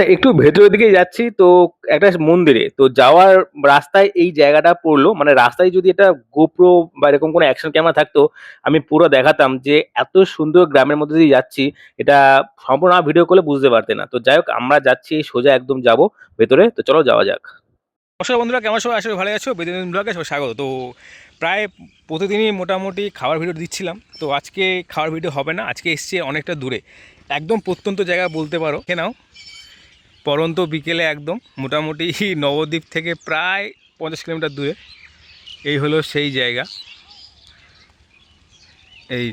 হ্যাঁ, একটু ভেতরের দিকে যাচ্ছি তো একটা মন্দিরে। তো যাওয়ার রাস্তায় এই জায়গাটা পড়ল মানে রাস্তায় যদি এটা গোপ্রো বা এরকম কোনো অ্যাকশন ক্যামেরা থাকতো আমি পুরো দেখাতাম যে এত সুন্দর গ্রামের মধ্যে দিয়ে যাচ্ছি এটা সম্পূর্ণ ভিডিও করলে বুঝতে পারতে না। তো যাই হোক আমরা যাচ্ছি সোজা একদম যাব ভেতরে তো চলো যাওয়া যাক। নমস্কার বন্ধুরা কেমন সবাই আসলে ভালো আছো। বেদিন ব্লগে সবাই স্বাগত। তো প্রায় প্রতিদিনই মোটামুটি খাবার ভিডিও দিচ্ছিলাম। তো আজকে খাওয়ার ভিডিও হবে না আজকে এসছে অনেকটা দূরে। একদম প্রত্যন্ত জায়গা বলতে পারো। কে নাও। পরন্ত বিকেলে একদম মোটামুটি নবদ্বীপ থেকে প্রায় পঞ্চাশ কিলোমিটার দূরে। এই হলো সেই জায়গা। এই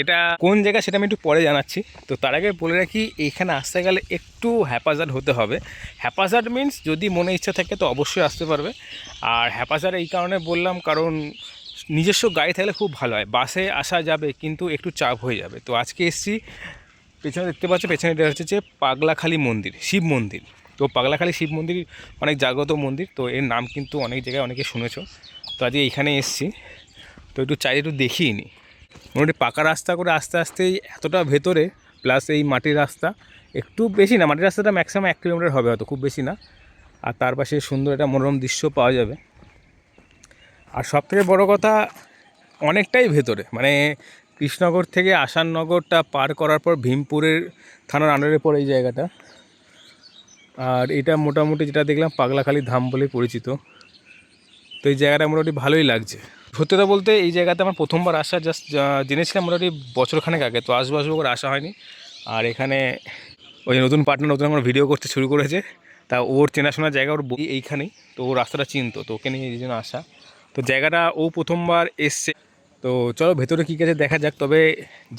এটা কোন জায়গা সেটা আমি একটু পরে জানাচ্ছি। তো তার আগে বলে রাখি, এখানে আসতে গেলে একটু হ্যাপাজার্ড হতে হবে। হ্যাপাজার্ড মিন্স যদি মনে ইচ্ছা থাকে তো অবশ্যই আসতে পারবে। আর হ্যাপাজার্ড এই কারণে বললাম, কারণ নিজস্ব গাড়ি থাকলে খুব ভালো হয়। বাসে আসা যাবে, কিন্তু একটু চাপ হয়ে যাবে। তো আজকে এসছি পেছনে দেখতে পাচ্ছ, পেছনে এটা হচ্ছে যে পাগলাখালী মন্দির, শিব মন্দির। তো পাগলাখালী শিব মন্দির অনেক জাগ্রত মন্দির, তো এর নাম কিন্তু অনেক জায়গায় অনেকে শুনেছো। তো আজকে এইখানে এসছি, তো একটু চাই একটু দেখিয়ে নি। মোটামুটি পাকা রাস্তা করে আস্তে আস্তেই এতটা ভেতরে প্লাস এই মাটির রাস্তা, একটু বেশি না, মাটির রাস্তাটা ম্যাক্সিমাম এক কিলোমিটার হবে হয়তো, খুব বেশি না। আর তার পাশে সুন্দর একটা মনোরম দৃশ্য পাওয়া যাবে। আর সবথেকে বড় কথা, অনেকটাই ভেতরে মানে কৃষ্ণনগর থেকে আসাননগরটা পার করার পর ভীমপুরের থানার আন্ডারে পড়ে এই জায়গাটা। আর এটা মোটামুটি যেটা দেখলাম, পাগলাখালী ধাম বলে পরিচিত। তো এই জায়গাটা মোটামুটি ভালোই লাগছে। সত্যি কথা বলতে এই জায়গাতে আমার প্রথমবার আসা জাস্ট জেনেছিলাম মোটামুটি বছরখানেক আগে, তো আসব আসব করে আসা হয়নি। আর এখানে ওই নতুন পার্টনার নতুন আমার ভিডিও করতে শুরু করেছে। তা ওর চেনাশোনা জায়গা ওর এইখানেই, তো ও রাস্তাটা চিনতো, তো ওকে নিয়ে এই জন্য আসা। তো জায়গাটা ও প্রথমবার এসছে। তো চলো ভেতরে কী আছে দেখা যাক, তবে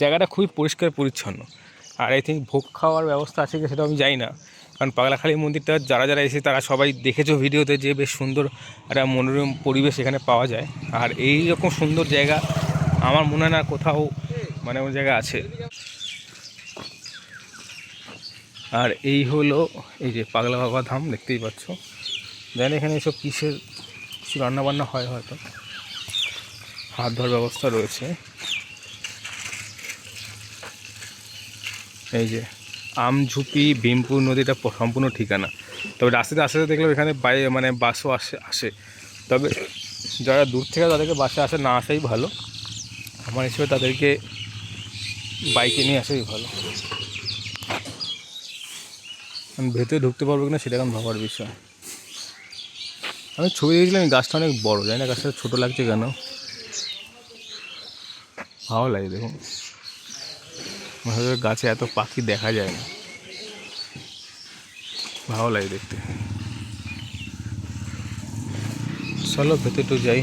জায়গাটা খুবই পরিষ্কার পরিচ্ছন্ন। আর আই থিঙ্ক ভোগ খাওয়ার ব্যবস্থা আছে কি সেটা আমি জানি না। কারণ পাগলাখালী মন্দিরটা যারা যারা এসে তারা সবাই দেখেছ ভিডিওতে যে বেশ সুন্দর একটা মনোরম পরিবেশ এখানে পাওয়া যায়। আর এই রকম সুন্দর জায়গা আমার মনে হয় না কোথাও মানে ওই জায়গা আছে। আর এই হলো এই যে পাগলা বাবা ধাম, দেখতেই পাচ্ছ। জানি এখানে এসব কিসের কিছু রান্নাবান্না হয় হয়তো। হাত ধোয়ার ব্যবস্থা রয়েছে। এই যে আমঝুপি ভীমপুর নদীটা সম্পূর্ণ ঠিকানা। তবে রাস্তাতে আস্তে আস্তে দেখলাম এখানে বাই মানে বাসও আসে আসে। তবে যারা দূর থেকে তাদেরকে বাসে আসে না আসাই ভালো। আমার হিসেবে তাদেরকে বাইকে নিয়ে আসাই ভালো। আমি ভেতরে ঢুকতে পারব কিনা সেটা এখন ভাবার বিষয়। আমি ছবি দেখেছিলাম গাছটা অনেক বড়, জানি না গাছটা ছোটো লাগছে কেন। ভালো লাগে দেখুন। গাছে এত পাখি দেখা যায় না। ভালো লাগে দেখতে। চলো ভেতরে একটু যাই।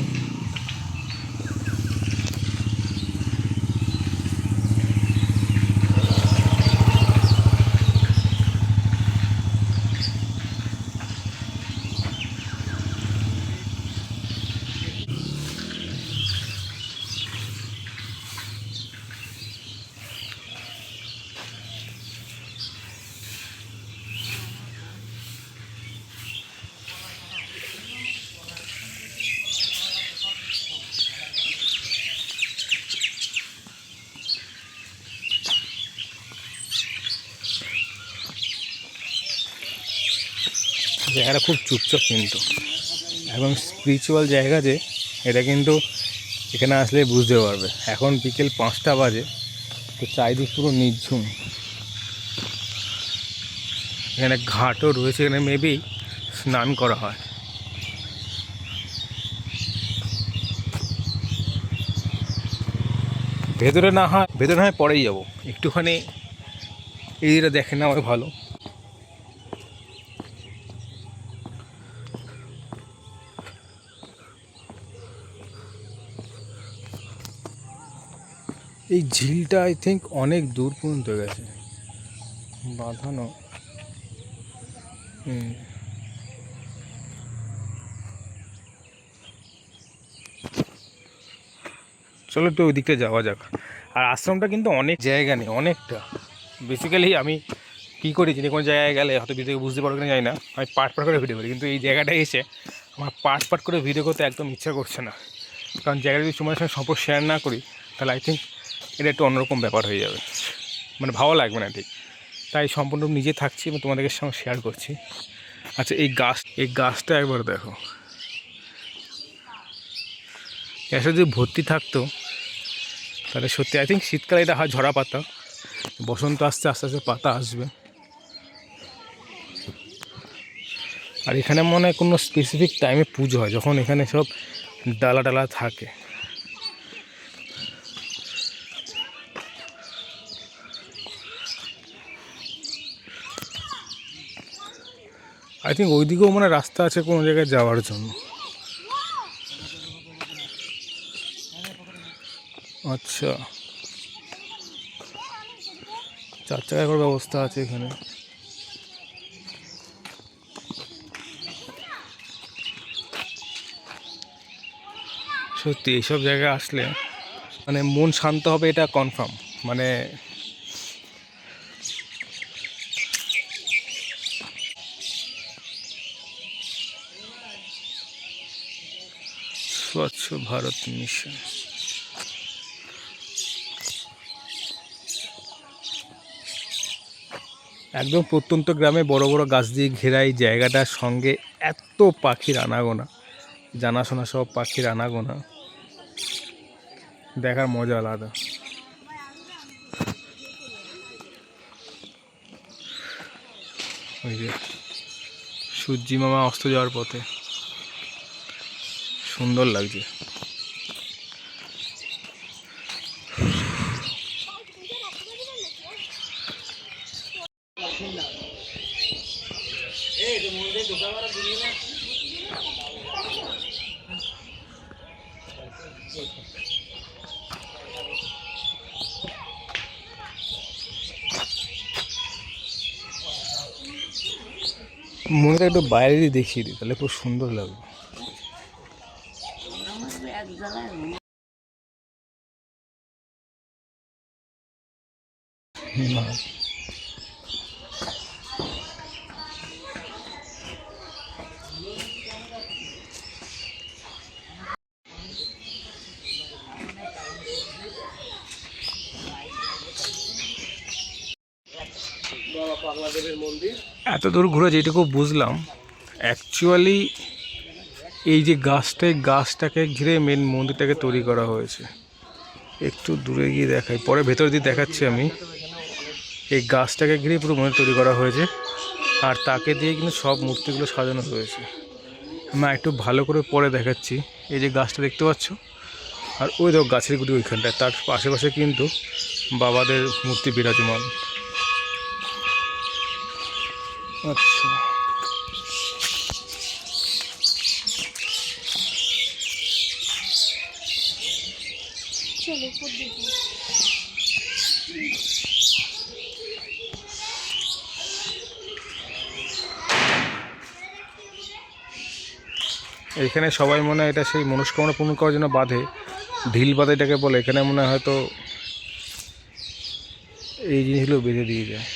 জায়গাটা খুব চুপচাপ কিন্তু। এবং স্পিরিচুয়াল জায়গা যে এটা কিন্তু এখানে আসলে বুঝতে পারবে। এখন বিকেল পাঁচটা বাজে তো চারিদিক পুরো নির্ঝুম। এখানে ঘাটও রয়েছে এখানে মেবি স্নান করা হয়। ভেতরে না হয় ভেতরে না হয় পরেই যাব। একটুখানি এরিয়াটা দেখে নেওয়া ভালো। এই ঝিলটা আই থিঙ্ক অনেক দূর পর্যন্ত গেছে। বাঁধানো। চলো একটু ওই দিকটা যাওয়া যাক। আর আশ্রমটা কিন্তু অনেক জায়গা নেই, অনেকটা। বেসিক্যালি আমি কী করি, যে কোনো জায়গায় গেলে, হয়তো ভিডিও বুঝতে পারব কিনা জানি না। আমি পাট পাট করে ভিডিও করি, কিন্তু এই জায়গাটা এসে আমার পাট পাট করে ভিডিও করতে একদম ইচ্ছা করছে না। কারণ জায়গাটা যদি তোমার সঙ্গে সম্পর্ক শেয়ার না করি, তাহলে আই থিঙ্ক এটা একটু অন্যরকম ব্যাপার হয়ে যাবে। মানে ভালো লাগবে না ঠিক। তাই সম্পূর্ণ নিজে থাকছি এবং তোমাদেরকে সঙ্গে শেয়ার করছি। আচ্ছা এই গাছ, এই গাছটা একবার দেখো। এসে যদি ভর্তি থাকতো, তাহলে সত্যি আই থিঙ্ক শীতকালে এটা হয় ঝরা পাতা। বসন্ত আসতে আস্তে আস্তে পাতা আসবে। আর এখানে মনে হয় কোনো স্পেসিফিক টাইমে পুজো হয়, যখন এখানে সব ডালা ডালা থাকে। আই থিঙ্ক ওইদিকেও মানে রাস্তা আছে কোনো জায়গায় যাওয়ার জন্য। আচ্ছা। চার চাকা করে ব্যবস্থা আছে এখানে। সত্যি, এইসব জায়গায় আসলে মানে মন শান্ত হবে, এটা কনফার্ম মানে ভারত মিশন। একদম প্রত্যন্ত গ্রামে বড় বড় গাছ দিয়ে ঘেরা এই জায়গাটার সঙ্গে এত পাখির আনাগোনা, জানাশোনা সব পাখির আনাগোনা। দেখার মজা আলাদা। ওই যে সূর্যি মামা অস্ত যাওয়ার পথে। সুন্দর লাগছে। মনে একটু বাইরে দিয়ে দেখিয়ে দিই তাহলে খুব সুন্দর লাগবে। এত দূর ঘুরে যেটুকু বুঝলাম অ্যাকচুয়ালি এই যে গাছটা গাছটাকে ঘিরে মেন মন্দিরটাকে তৈরি করা হয়েছে। একটু দূরে গিয়ে দেখাই। পরে ভেতর দিয়ে দেখাচ্ছি আমি। এই গাছটাকে ঘিরে পুরো মন্দির তৈরি করা হয়েছে। আর তাকে দিয়ে কিন্তু সব মূর্তিগুলো সাজানো হয়েছে। আমি একটু ভালো করে পরে দেখাচ্ছি। এই যে গাছটা দেখতে পাচ্ছ? আর ওই দেখো গাছের গুটি ওইখানটায় তার আশেপাশে কিন্তু বাবাদের মূর্তি বিরাজমান। আচ্ছা। এখানে সবাই মনে হয় এটা সেই মনস্কামনা পূরণ করার জন্য বাঁধে। ঢিল বাঁধে এটাকে বলে, এখানে মনে হয় হয়তো এই জিনিসগুলো বেঁধে দিয়ে যায়।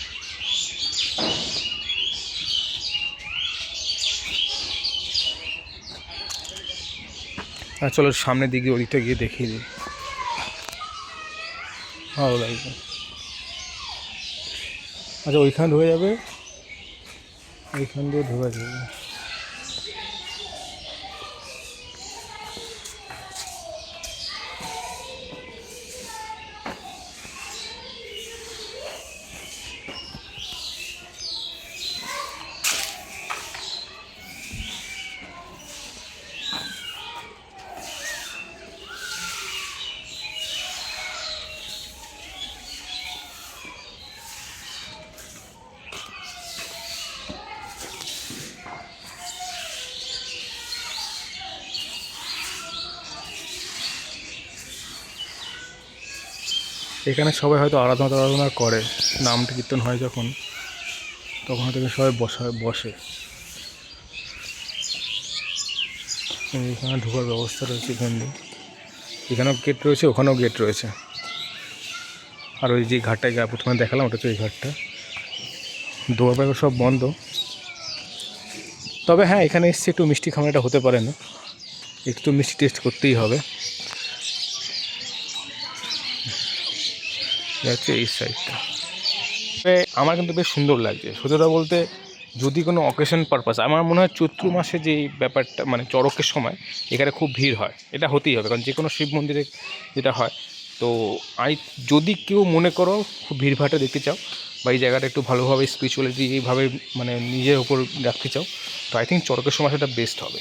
আর চলো সামনের দিকে ওদিকটা গিয়ে দেখিয়ে দিই ভালো লাগবে। আচ্ছা ওইখান ঢুকে যাবে? ওইখান দিয়ে ঢোকা যাবে। এখানে সবাই হয়তো আরাধনা আরাধনা করে, নাম কীর্তন হয় যখন, তখন হয়তো সবাই বসা, বসে। এখানে ঢোকার ব্যবস্থা রয়েছে এখান এখানেও গেট রয়েছে, ওখানেও গেট রয়েছে। আর ওই যে ঘাটটায় গা প্রথমে দেখালাম, ওটা তো এই ঘাটটা। দোকান সব বন্ধ। তবে হ্যাঁ এখানে এসছে, একটু মিষ্টি খামারটা হতে পারে না। একটু মিষ্টি টেস্ট করতেই হবে। হচ্ছে এই সাইডটা আমার কিন্তু বেশ সুন্দর লাগছে। সত্যতা বলতে যদি কোনো অকেশন পারপাস আমার মনে হয় চৈত্র মাসে যে ব্যাপারটা মানে চড়কের সময়, এখানে খুব ভিড় হয়। এটা হতেই হবে, কারণ যে কোনো শিব মন্দিরে যেটা হয়, তো আই, যদি কেউ মনে করো খুব ভিড়ভাটে দেখতে চাও, বা এই জায়গাটা একটু ভালোভাবে স্পিরিচুয়ালিটি এইভাবে মানে নিজের ওপর রাখতে চাও, তো আই থিঙ্ক চড়কের সময় সেটা বেস্ট হবে।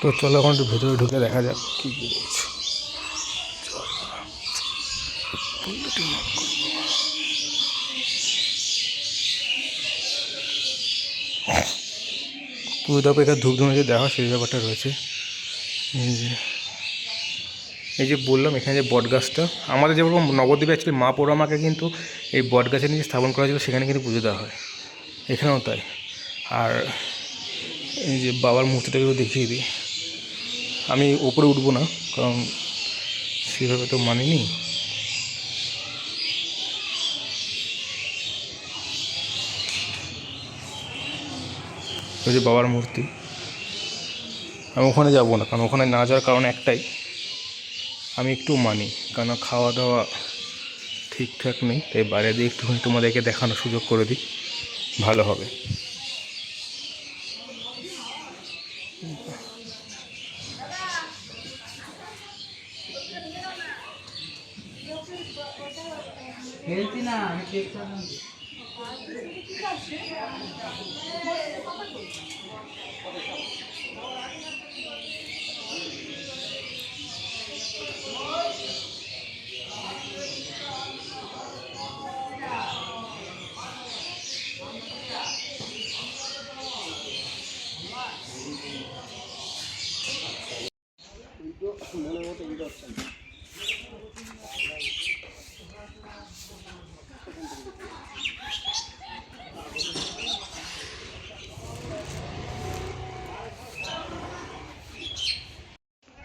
তো চলো এখন একটু ভেতরে ঢুকে দেখা যাক কী। পুরো তারপর এখানে ধূপ ধুনে যে দেখা সেই ব্যাপারটা রয়েছে। এই যে এই যে বললাম এখানে যে বট গাছটা আমাদের যেরকম নবদ্বীপে অ্যাকচুয়ালি মা পোড়ামাকে কিন্তু এই বট গাছের নিচে স্থাপন করা ছিল সেখানে কিন্তু পুজো দেওয়া হয়। এখানেও তাই। আর এই যে বাবার মূর্তিটাকেও দেখিয়ে দিই। আমি ওপরে উঠবো না, কারণ সেভাবে তো মানিনি। ওই যে বাবার মূর্তি। আমি ওখানে যাব না, কারণ ওখানে না যাওয়ার কারণ একটাই, আমি একটু মানি, কারণ খাওয়া দাওয়া ঠিকঠাক নেই, তাই বাইরে দিয়ে একটুখানি তোমাদেরকে দেখানোর সুযোগ করে দিই, ভালো হবে। না আমি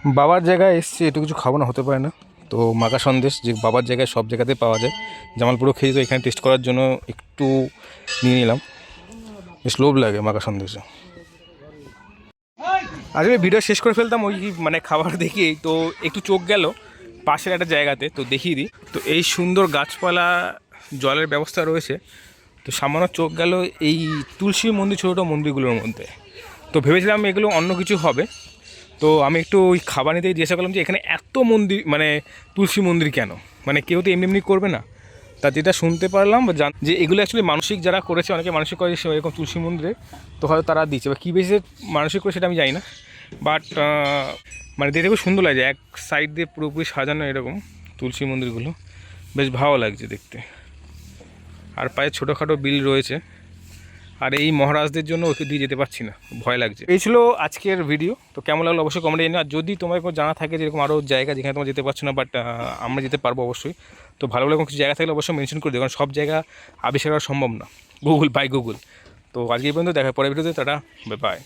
বাবার জায়গায় এসছি, একটু কিছু খাব না, হতে পারে না। তো মাকা সন্দেশ, যে বাবার জায়গায় সব জায়গাতে পাওয়া যায়। জামালপুরও খেয়ে তো এখানে টেস্ট করার জন্য একটু নিয়ে নিলাম। বেশ লোভ লাগে মাকা সন্দেশে। আজকে ভিডিও শেষ করে ফেলতাম, ওই মানে খাবার দেখেই, তো একটু চোখ গেল পাশের একটা জায়গাতে, তো দেখিয়ে দিই। তো এই সুন্দর গাছপালা, জলের ব্যবস্থা রয়েছে। তো সামান্য চোখ গেল এই তুলসী মন্দির ছোটো মন্দিরগুলোর মধ্যে। তো ভেবেছিলাম এগুলো অন্য কিছু হবে। তো আমি একটু ওই খাবার নিতেই জিজ্ঞাসা করলাম যে এখানে এত মন্দির মানে তুলসী মন্দির কেন? মানে কেউ তো এমনি এমনি করবে না। তা যেটা শুনতে পারলাম বা জান যে এগুলো অ্যাকচুয়ালি মানসিক যারা করেছে, অনেকে মানসিক করে এরকম তুলসী মন্দিরে, তো হয়তো তারা দিচ্ছে। বা কী বেশি মানসিক করে সেটা আমি জানি না। বাট মানে দেখতে খুব সুন্দর লাগছে। এক সাইড দিয়ে পুরোপুরি সাজানো এরকম তুলসী মন্দিরগুলো। বেশ ভালো লাগছে দেখতে। আর পায়ে ছোটোখাটো বিল রয়েছে। আর এই মহারাজদের জন্য ওষুধ দিয়ে যেতে পারছি না। ভয় লাগছে। এই ছিল আজকের ভিডিও তো কেমন লাগল অবশ্যই কমেন্ট জানি আর যদি তোমার কোনো জানা থাকে যেরকম আরও জায়গা যেখানে তোমার যেতে পারছ না বাট আমরা যেতে পারব অবশ্যই। তো ভালো ভালো কিছু জায়গা থাকলে অবশ্যই মেনশন করে দেবো কারণ সব জায়গা আবিষ্কার করা সম্ভব না। গুগল বাই গুগল তো আজকে পর্যন্ত, দেখা পরের ভিডিওতে তারা বাই